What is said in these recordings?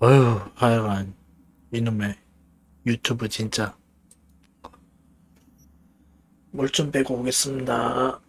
어휴, 하여간 이놈의 유튜브 진짜 물 좀 빼고 오겠습니다.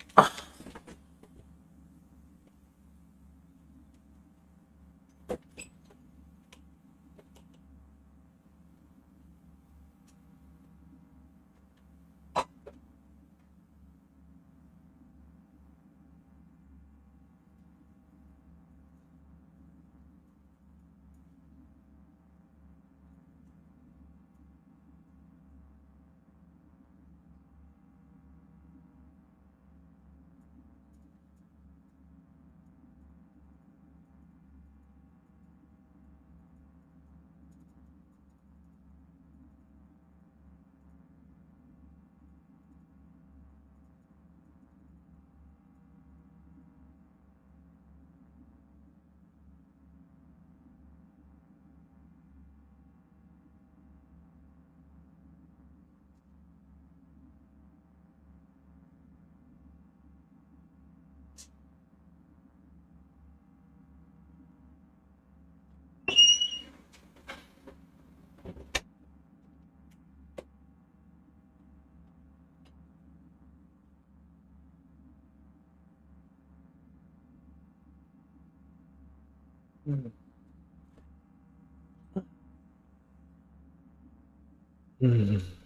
음. 음.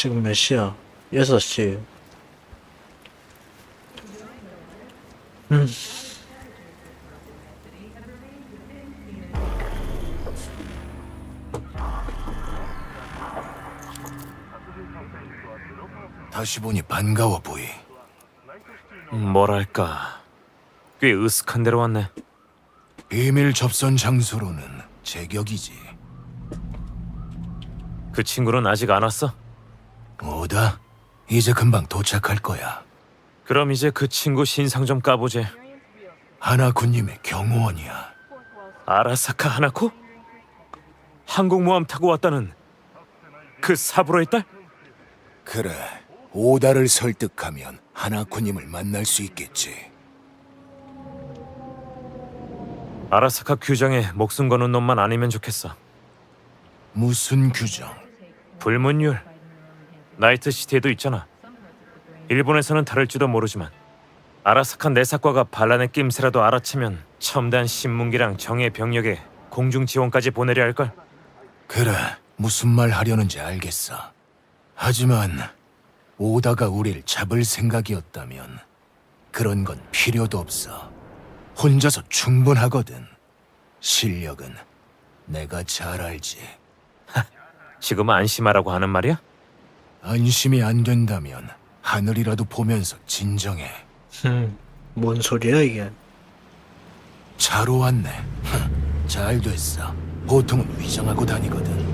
지금 몇 시야? 6시. 음. 다시 보니 반가워 보이. 뭐랄까 꽤 으슥한 데로 왔네 비밀 접선 장소로는 제격이지. 그 친구는 아직 안 왔어? 오다. 이제 금방 도착할 거야. 그럼 이제 그 친구 신상 좀 까보지 하나군님의 경호원이야. 아라사카 하나코? 항공모함 타고 왔다는 그 사부로의 딸? 그래. 오다를 설득하면 하나군님을 만날 수 있겠지. 아라사카 규정에 목숨 거는 놈만 아니면 좋겠어 무슨 규정? 불문율 나이트시티에도 있잖아 일본에서는 다를지도 모르지만 아라사카 내사과가 반란의 낌새라도 알아채면 첨단 신문기랑 정예 병력에 공중 지원까지 보내려 할걸 그래. 무슨 말 하려는지 알겠어. 하지만 오다가 우릴 잡을 생각이었다면 그런 건 필요도 없어. 혼자서 충분하거든. 실력은 내가 잘 알지. 지금 안심하라고 하는 말이야? 안심이 안 된다면 하늘이라도 보면서 진정해. 음. 뭔 소리야 이게? 잘 왔네. 흥, 잘 됐어. 보통은 위장하고 다니거든.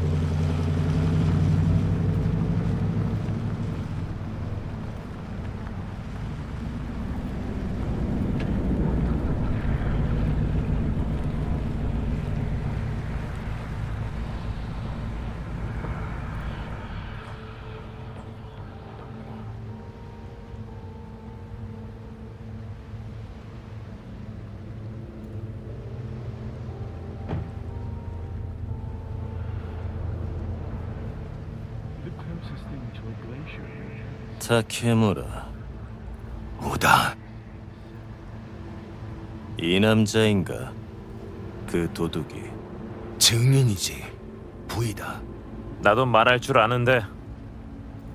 타케무라 오다. 이 남자인가 그 도둑이 증인이지. 부이다. 나도 말할 줄 아는데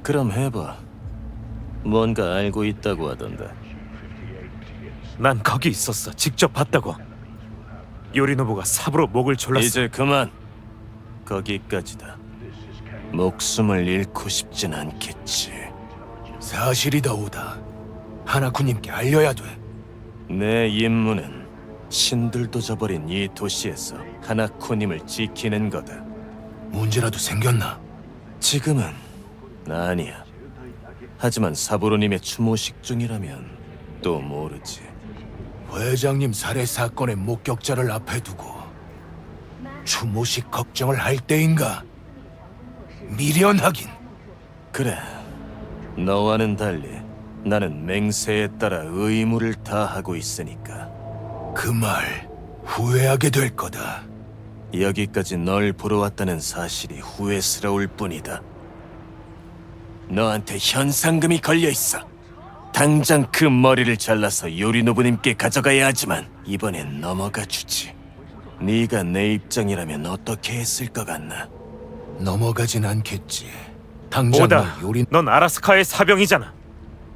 그럼 해봐 뭔가 알고 있다고 하던데 난 거기 있었어. 직접 봤다고. 요리노부가 삽으로 목을 졸랐어. 이제 그만 거기까지다 목숨을 잃고 싶진 않겠지 사실이다 오다. 하나쿠님께 알려야 돼. 내 임무는 신들도 저버린 이 도시에서 하나코님을 지키는 거다. 문제라도 생겼나? 지금은 아니야. 하지만 사부로님의 추모식 중이라면 또 모르지. 회장님 살해 사건의 목격자를 앞에 두고 추모식 걱정을 할 때인가? 미련하긴 그래. 너와는 달리 나는 맹세에 따라 의무를 다하고 있으니까. 그 말 후회하게 될 거다. 여기까지 널 보러 왔다는 사실이 후회스러울 뿐이다. 너한테 현상금이 걸려 있어. 당장 그 머리를 잘라서 요리노부님께 가져가야 하지만 이번엔 넘어가 주지. 네가 내 입장이라면 어떻게 했을 것 같나? 넘어가진 않겠지. 당장 오다. 너 요리 넌 아라스카의 사병이잖아.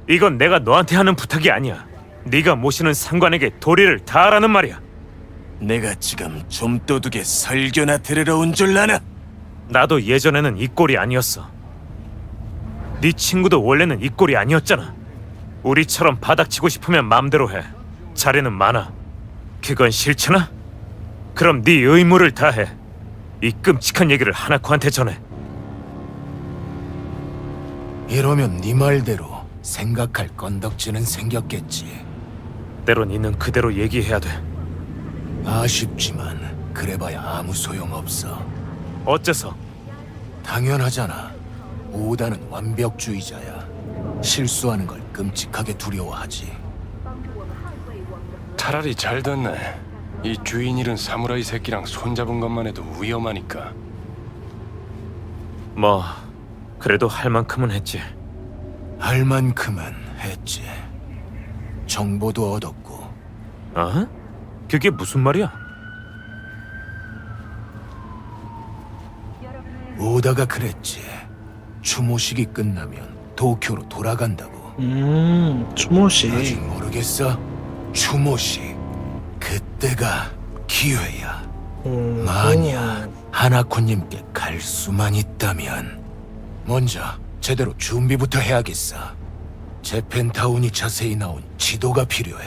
이건 내가 너한테 하는 부탁이 아니야. 네가 모시는 상관에게 도리를 다하라는 말이야. 내가 지금 좀 도둑의 설교나 들으러 온 줄 아나? 나도 예전에는 이 꼴이 아니었어. 네 친구도 원래는 이 꼴이 아니었잖아. 우리처럼 바닥치고 싶으면 마음대로 해. 자리는 많아. 그건 싫잖아? 그럼 네 의무를 다해. 이 끔찍한 얘기를 하나코한테 전해. 이러면 네 말대로 생각할 건덕지는 생겼겠지. 때론 있는 그대로 얘기해야 돼. 아쉽지만 그래봐야 아무 소용 없어. 어째서? 당연하잖아. 오다는 완벽주의자야. 실수하는 걸 끔찍하게 두려워하지. 차라리 잘 됐네. 이 주인 잃은 사무라이 새끼랑 손잡은 것만 해도 위험하니까. 뭐 그래도 할 만큼은 했지. 할 만큼은 했지. 정보도 얻었고 어? 그게 무슨 말이야? 오다가 그랬지. 추모식이 끝나면 도쿄로 돌아간다고. 음, 추모식. 아직 모르겠어? 추모식. 그때가 기회야. 음, 만약 하나코님께 갈 수만 있다면 먼저 제대로 준비부터 해야겠어. 재팬타운이 자세히 나온 지도가 필요해.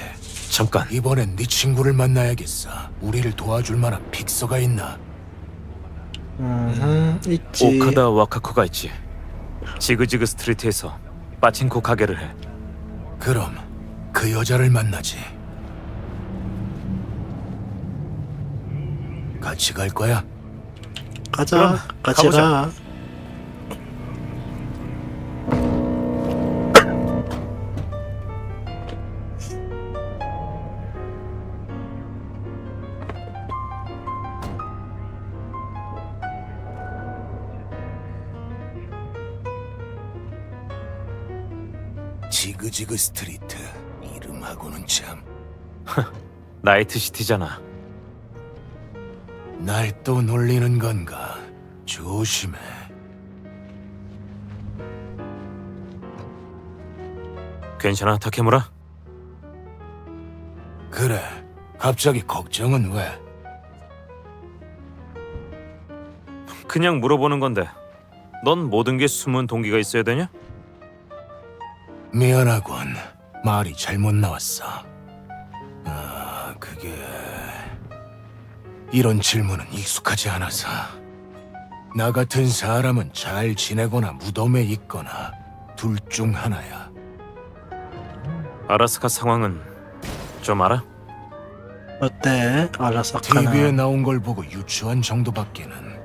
잠깐. 이번엔 네 친구를 만나야겠어. 우리를 도와줄 만한 픽서가 있나? 음, 있지. 오카다 와카코가 있지. 지그지그 스트리트에서 빠친코 가게를 해. 그럼 그 여자를 만나지. 같이 갈 거야? 가자. 그럼 같이 가보자. 가. 지그지그 스트리트 이름하고는 참. 나이트 시티잖아. 날 또 놀리는 건가? 조심해. 괜찮아, 타케무라? 그래. 갑자기 걱정은 왜? 그냥 물어보는 건데. 넌 모든 게 숨은 동기가 있어야 되냐? 미안하군. 말이 잘못 나왔어. 이런 질문은 익숙하지 않아서. 나 같은 사람은 잘 지내거나 무덤에 있거나 둘 중 하나야. 아라스카 상황은 좀 알아? 어때? 아라사카나. TV에 나온 걸 보고 유추한 정도밖에는.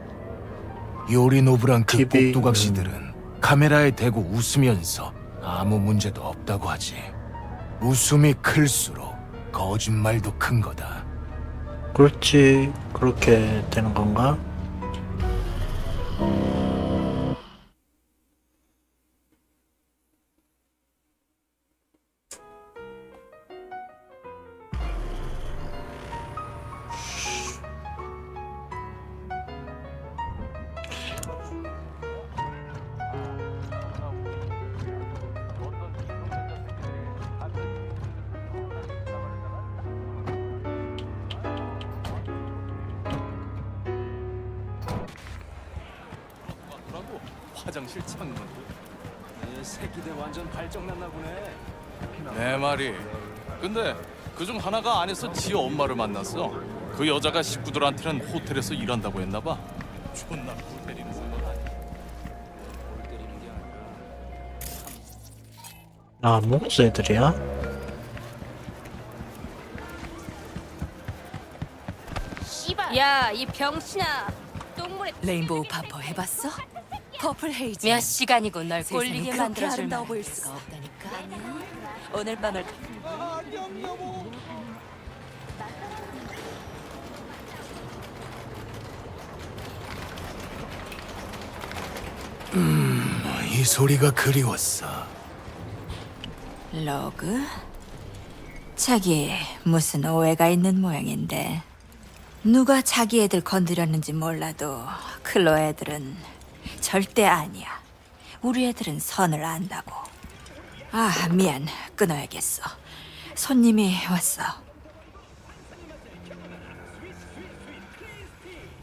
요리 노브랑 그 TV, 꼭두각시들은 카메라에 대고 웃으면서 아무 문제도 없다고 하지. 웃음이 클수록 거짓말도 큰 거다. 그렇지. 그렇게 되는 건가? 화장실 창문. 이 새끼들 완전 발정났나 보네. 내 말이. 근데 그중 하나가 안에서 지 엄마를 만났어. 그 여자가 식구들한테는 호텔에서 일한다고 했나 봐. 존나 골 때리는 거. 아, 목수 애들이야? 야, 이 병신아. 똥물에 레인보우 파퍼 해봤어? 퍼플 헤이즈 몇 시간이고 널 세상에 꼴리게 그렇게 만들어줄 아름다워 만한 보일 게 수가 없다니까. 오늘 밤을 이 소리가 그리웠어. 로그? 자기 무슨 오해가 있는 모양인데 누가 자기 애들 건드렸는지 몰라도 클로 애들은 절대 아니야. 우리 애들은 선을 안다고. 아 미안 끊어야겠어. 손님이 왔어.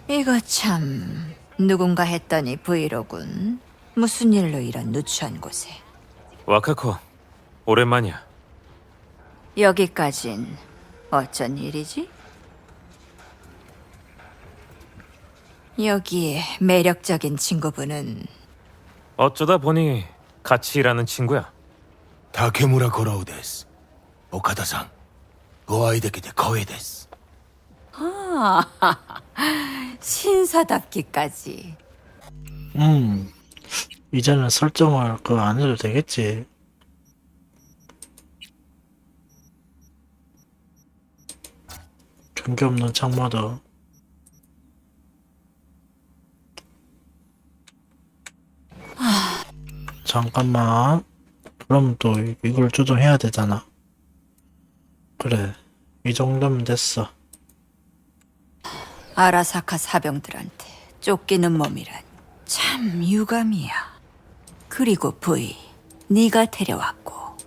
이거 참 누군가 했더니 브이로군. 무슨 일로 이런 누추한 곳에? 와카코, 오랜만이야. 여기까진 어쩐 일이지? 여기 매력적인 친구분은 어쩌다 보니 같이 일하는 친구야. 다케무라 고라우です. 오카다상. 오아이데키데 거에です. 신사답기까지 음. 이제는 설정을 그거 안 해도 되겠지. 경계 없는 창마다 잠깐만. 그럼 또 이- 이걸 조정해야 되잖아. 그래. 이 정도면 됐어. 아라사카 사병들한테 쫓기는 몸이란 참 유감이야. 그리고 부이, 네가 데려왔고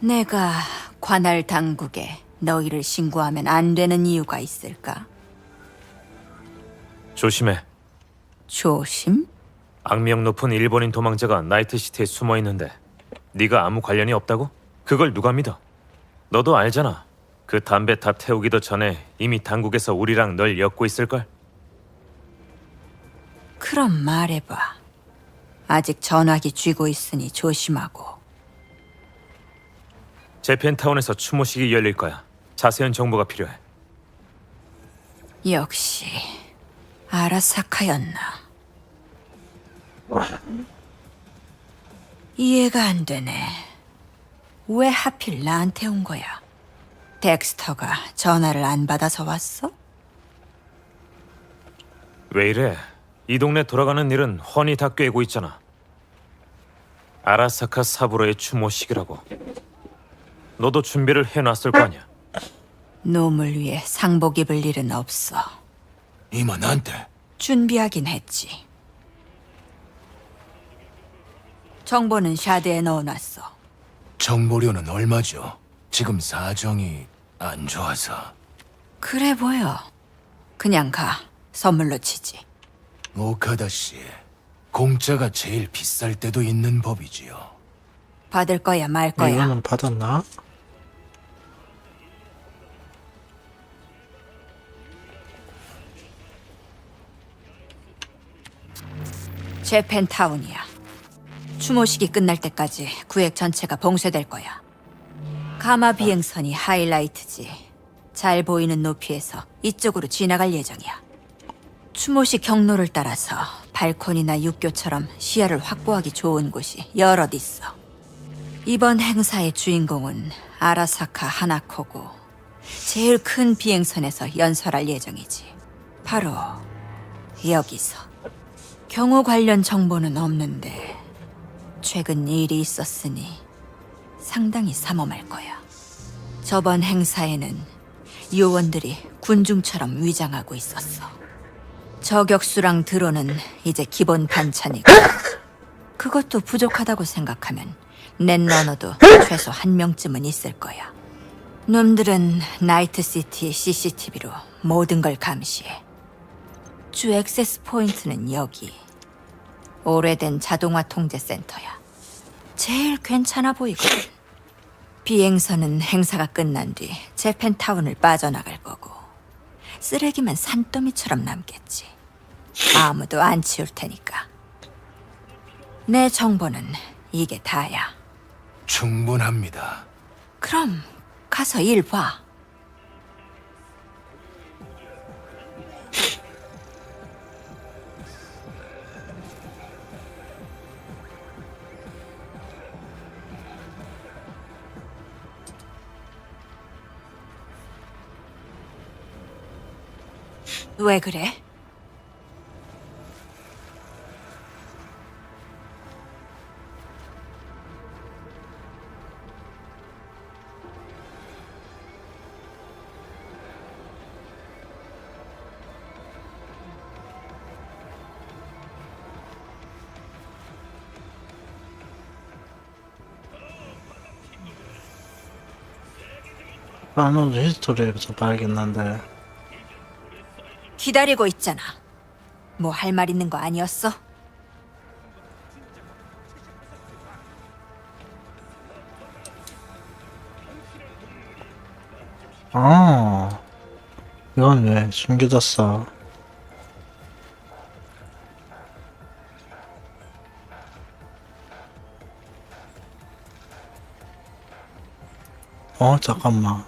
내가 관할 당국에 너희를 신고하면 안 되는 이유가 있을까? 조심해. 조심? 악명 높은 일본인 도망자가 나이트시티에 숨어 있는데 네가 아무 관련이 없다고? 그걸 누가 믿어? 너도 알잖아. 그 담배 다 태우기도 전에 이미 당국에서 우리랑 널 엮고 있을걸? 그럼 말해봐. 아직 전화기 쥐고 있으니 조심하고. 재팬타운에서 추모식이 열릴 거야. 자세한 정보가 필요해. 역시 아라사카였나. 이해가 안 되네. 왜 하필 나한테 온 거야? 덱스터가 전화를 안 받아서 왔어? 왜 이래? 이 동네 돌아가는 일은 훤히 다 꿰고 있잖아. 아라사카 사부로의 추모식이라고. 너도 준비를 해놨을 거 아니야. 놈을 위해 상복 입을 일은 없어. 이만 나한테. 준비하긴 했지. 정보는 샤드에 넣어놨어. 정보료는 얼마죠? 지금 사정이 안 좋아서. 그래 보여. 그냥 가. 선물로 치지. 오카다 씨. 공짜가 제일 비쌀 때도 있는 법이지요. 받을 거야 말 거야. 이거는 받았나? 재팬타운이야. 추모식이 끝날 때까지 구획 전체가 봉쇄될 거야. 가마 비행선이 하이라이트지. 잘 보이는 높이에서 이쪽으로 지나갈 예정이야. 추모식 경로를 따라서 발코니나 육교처럼 시야를 확보하기 좋은 곳이 여럿 있어. 이번 행사의 주인공은 아라사카 하나코고 제일 큰 비행선에서 연설할 예정이지. 바로 여기서. 경호 관련 정보는 없는데 최근 일이 있었으니 상당히 삼엄할 거야. 저번 행사에는 요원들이 군중처럼 위장하고 있었어. 저격수랑 드론은 이제 기본 반찬이고 그것도 부족하다고 생각하면 낸 러너도 최소 한 명쯤은 있을 거야. 놈들은 나이트시티 CCTV로 모든 걸 감시해. 주 액세스 포인트는 여기. 오래된 자동화 통제 센터야. 제일 괜찮아 보이거든. 비행선은 행사가 끝난 뒤 재팬타운을 빠져나갈 거고 쓰레기만 산더미처럼 남겠지. 아무도 안 치울 테니까. 내 정보는 이게 다야. 충분합니다. 그럼 가서 일 봐. 왜 그래? 나는 히스토리에서 봐야겠는데. 기다리고 있잖아. 뭐 할 말 있는 거 아니었어? 아, 이건 왜 숨겨졌어? 어, 잠깐만.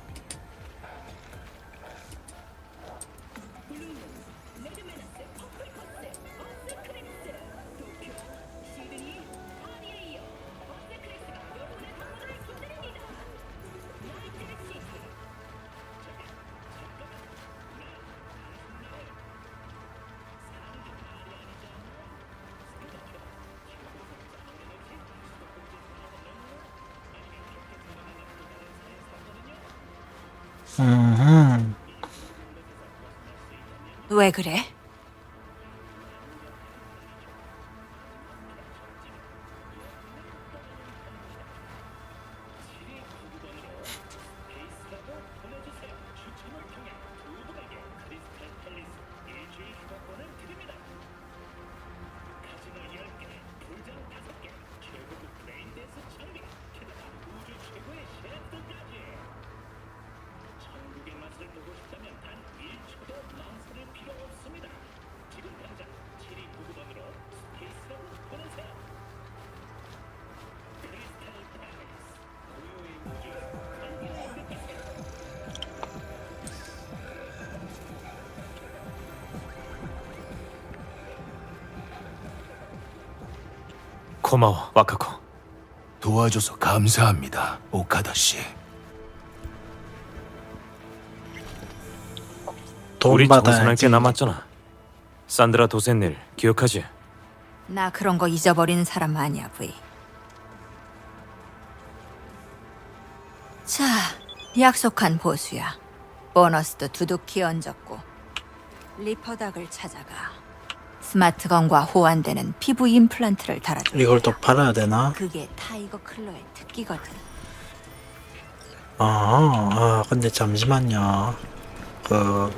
그래? 고마워, 와카코. 도와줘서 감사합니다, 오카다 씨. 돈 우리 정산할 받아야지. 게 남았잖아. 산드라 도센 일 기억하지? 나 그런 거 잊어버리는 사람 아니야, 브이. 자, 약속한 보수야. 보너스도 두둑히 얹었고. 리퍼닥을 찾아가. 스마트건과 호환되는 피부 임플란트를 달아줘. 이걸 또 팔아야 되나? 그게 타이거 클로의 특기거든. 아, 아, 근데 잠시만요. 그,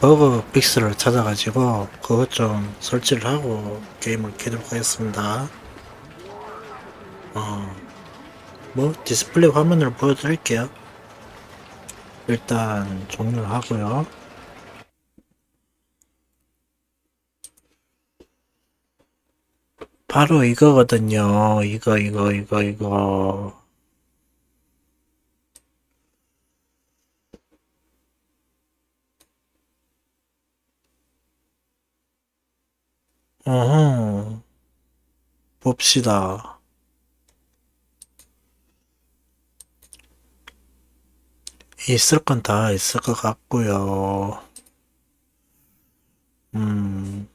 버그 픽스를 찾아가지고, 그것 좀 설치를 하고, 게임을 켜도록 하겠습니다. 어, 뭐, 디스플레이 화면을 보여드릴게요. 일단, 종료를 하고요. 바로 이거거든요. 이거, 이거, 이거, 이거. 어허. 봅시다. 있을 건 다 있을 것 같고요. 음.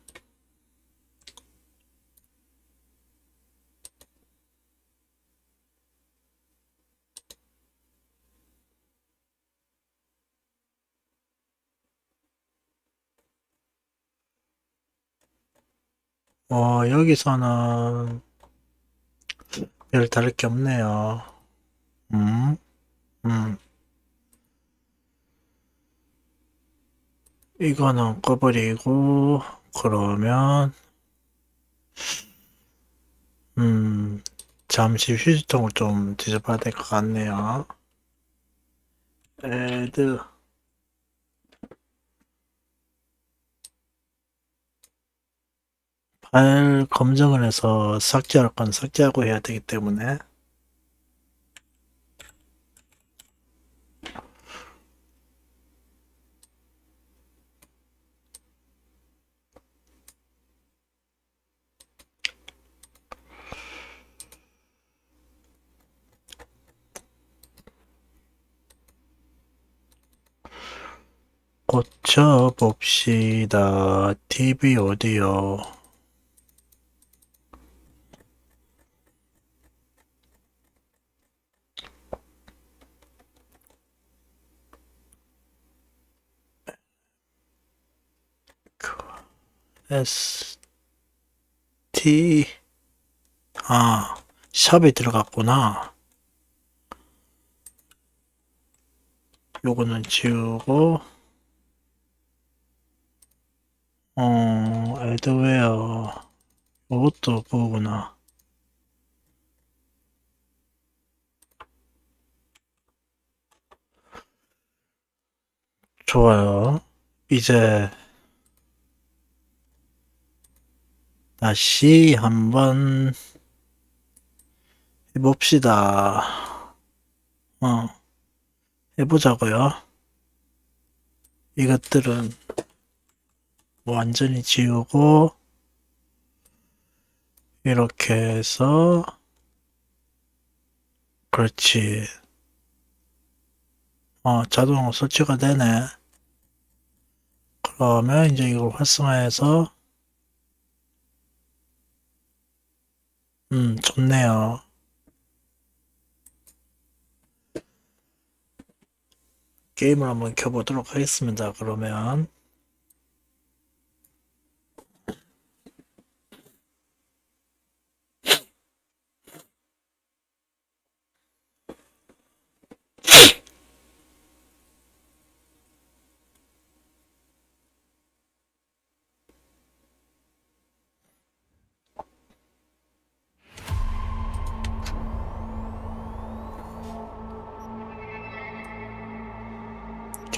어, 여기서는 별 다를 게 없네요. 음, 음. 이거는 꺼버리고, 그러면, 음, 자, 잠시 휴지통을 좀 뒤져봐야 될 것 같네요. 애드 파일 검증을 해서 삭제할 건 삭제하고 해야 되기 때문에 고쳐봅시다. TV 오디오. S T 아 샵에 들어갔구나. 요거는 지우고 어, 애드웨어. 이것도 그거구나. 좋아요. 이제 다시 한번 해봅시다. 어, 해보자고요. 이것들은 완전히 지우고 이렇게 해서 그렇지 어 자동으로 설치가 되네 그러면 이제 이걸 활성화해서 음 좋네요. 게임을 한번 켜보도록 하겠습니다 그러면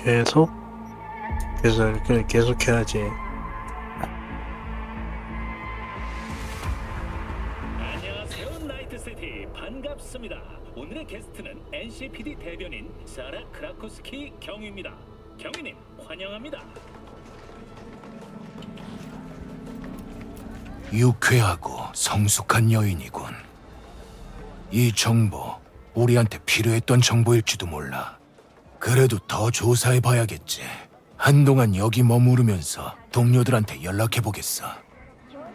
계속 계속 이렇게 계속 해야지. 안녕하세요 나이트시티. 반갑습니다. 오늘의 게스트는 NCPD 대변인 사라 크라코스키 경위입니다. 경위님 환영합니다. 유쾌하고 성숙한 여인이군. 이 정보 우리한테 필요했던 정보일지도 몰라. 그래도 더 조사해봐야겠지. 한동안 여기 머무르면서 동료들한테 연락해보겠어.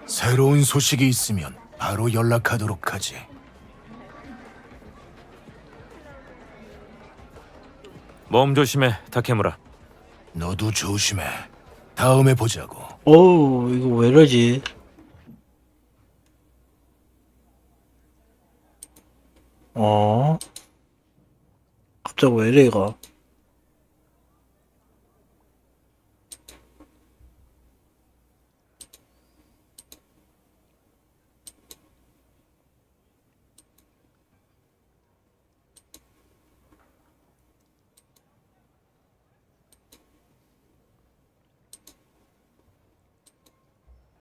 새로운 소식이 있으면 바로 연락하도록 하지. 몸 조심해, 다케무라. 너도 조심해. 다음에 보자고. 오 이거 왜 이러지 어 갑자기 왜 이래 이거